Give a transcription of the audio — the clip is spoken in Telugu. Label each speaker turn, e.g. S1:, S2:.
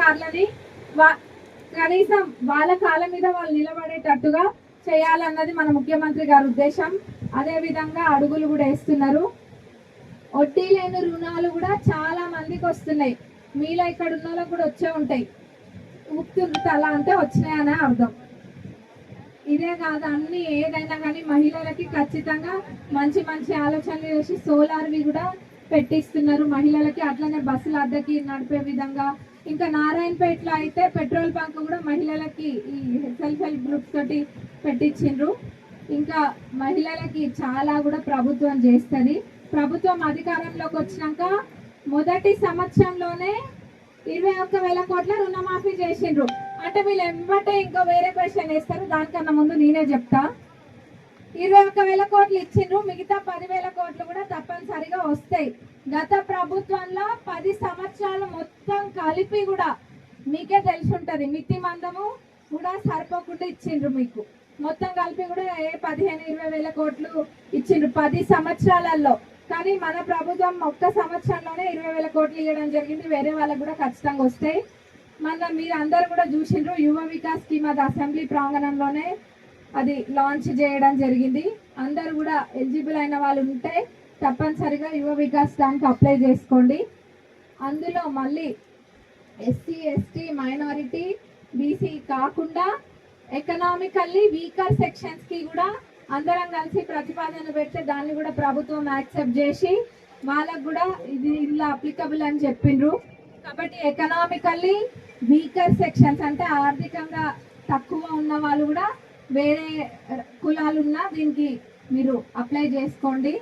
S1: మత్స్యకారులని కనీసం వాళ్ళ కాళ్ళ మీద వాళ్ళు నిలబడేటట్టుగా చేయాలన్నది మన ముఖ్యమంత్రి గారి ఉద్దేశం. అదే విధంగా అడుగులు కూడా వేస్తున్నారు. వడ్డీ లేని రుణాలు కూడా చాలా మందికి వస్తున్నాయి. మీలో ఇక్కడ ఉన్న వాళ్ళకి కూడా వచ్చే ఉంటాయి. ఉప్తుంది అలా అంటే వచ్చినాయనే అర్థం. ఇదే కాదు అన్ని ఏదైనా కానీ మహిళలకి ఖచ్చితంగా మంచి మంచి ఆలోచనలు చేసి సోలార్వి కూడా పెట్టిస్తున్నారు మహిళలకి. అట్లనే బస్సులు అద్దెకి నడిపే విధంగా ఇంకా నారాయణపేటలో అయితే పెట్రోల్ బంక్ కూడా మహిళలకి ఈ సెల్ఫ్ హెల్ప్ గ్రూప్స్ తోటి పెట్టించిండ్రు. ఇంకా మహిళలకి చాలా కూడా ప్రభుత్వం చేస్తుంది. ప్రభుత్వం అధికారంలోకి వచ్చినాక మొదటి సంవత్సరంలోనే ఇరవై ఒక్క వేల కోట్ల రుణమాఫీ చేసిండ్రు. అంటే వీళ్ళు ఎంబటే ఇంకా వేరే క్వశ్చన్ వేస్తారు. దానికన్నా ముందు నేనే చెప్తా. ఇరవై ఒక్క వేల కోట్లు ఇచ్చిండ్రు. మిగతా పదివేల కోట్లు కూడా తప్పనిసరిగా వస్తాయి. గత ప్రభుత్వంలో పది సంవత్సరాలు మొత్తం కలిపి కూడా మీకే తెలిసి ఉంటుంది మితి మందము కూడా సరిపోకుండా ఇచ్చిండ్రు మీకు. మొత్తం కలిపి కూడా ఏ పదిహేను ఇరవై వేల కోట్లు ఇచ్చిండ్రు పది సంవత్సరాలలో. కానీ మన ప్రభుత్వం ఒక్క సంవత్సరంలోనే ఇరవై వేల కోట్లు ఇవ్వడం జరిగింది. వేరే వాళ్ళకు కూడా ఖచ్చితంగా వస్తాయి. మన మీరు అందరు కూడా చూసిండ్రు యువ వికాస్ స్కీమ్ అది అసెంబ్లీ ప్రాంగణంలోనే అది లాంచ్ చేయడం జరిగింది. అందరు కూడా ఎలిజిబుల్ అయిన వాళ్ళు ఉంటే తప్పనిసరిగా యువ వికాస్ దానికి అప్లై చేసుకోండి. అందులో మళ్ళీ ఎస్సీ ఎస్టీ మైనారిటీ బీసీ కాకుండా ఎకనామికల్లీ వీకర్ సెక్షన్స్కి కూడా అందరం కలిసి ప్రతిపాదన పెడితే దాన్ని కూడా ప్రభుత్వం యాక్సెప్ట్ చేసి వాళ్ళకు కూడా ఇది ఇలా అప్లికబుల్ అని చెప్పిండ్రు కాబట్టి ఎకనామికల్లీ వీకర్ సెక్షన్స్ అంటే ఆర్థికంగా తక్కువ ఉన్న వాళ్ళు కూడా వేరే కులాలున్నా దీనికి మీరు అప్లై చేసుకోండి.